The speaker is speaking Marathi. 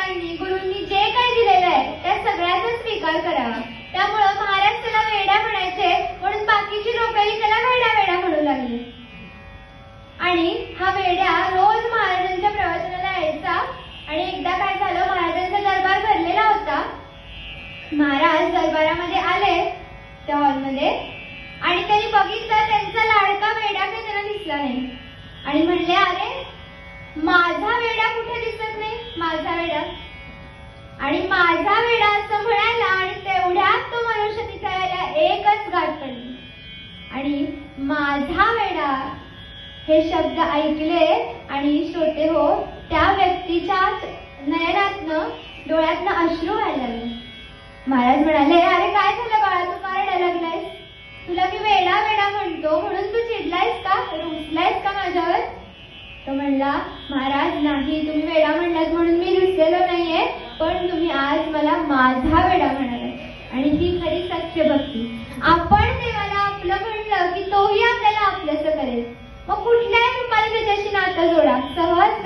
महाराजांनी गुरुंनी जे काही दिलेलं आहे त्या सगळ्याचा स्वीकार करावा त्यामुळं महाराज त्याला वेड्या म्हणायचे म्हणून बाकीची लोकही त्याला वेड्या वेड्या म्हणू लागली. आणि हा वेड्या रोज महाराजांच्या प्रवचनाला यायचा. आणि एकदा काय झालं महाराजांचा दरबार भरलेला होता. महाराज दरबारामध्ये आले त्या हॉलमध्ये. आणि त्यांनी बघितलं त्यांचा लाडका वेडा काही त्यांना दिसला नाही. आणि म्हणले अरे माझा वेडा कुठे दिसत नाही? माझा वेडा आणि माझा वेडा असं म्हणायला आणि तेवढ्यात तो मनुष्य तिथे यायला एकच गाठ पडली. आणि माझा वेडा हे शब्द ऐकले आणि श्रोते हो त्या व्यक्तीच्या नयनातनं डोळ्यातनं अश्रू व्हायला लागले. महाराज म्हणाले अरे काय झालं बाळा तू का रडायला लागलायस? तुला मी वेडा वेडा म्हणतो म्हणून तू चिडलायस का? रुसलायस का माझ्यावर? तो म्हणला महाराज नाही तुम्ही वेडा म्हणलात म्हणून मी रुसलेलो नाहीये पण तुम्ही आज मला माझा वेडा म्हणाला. आणि ही खरी सत्य भक्ती. आपण देवाला आपलं म्हणलं की तोही आपल्याला आपलंसं करेल. मग कुठल्याही रूपाने त्याच्याशी नातं जोडा. सहज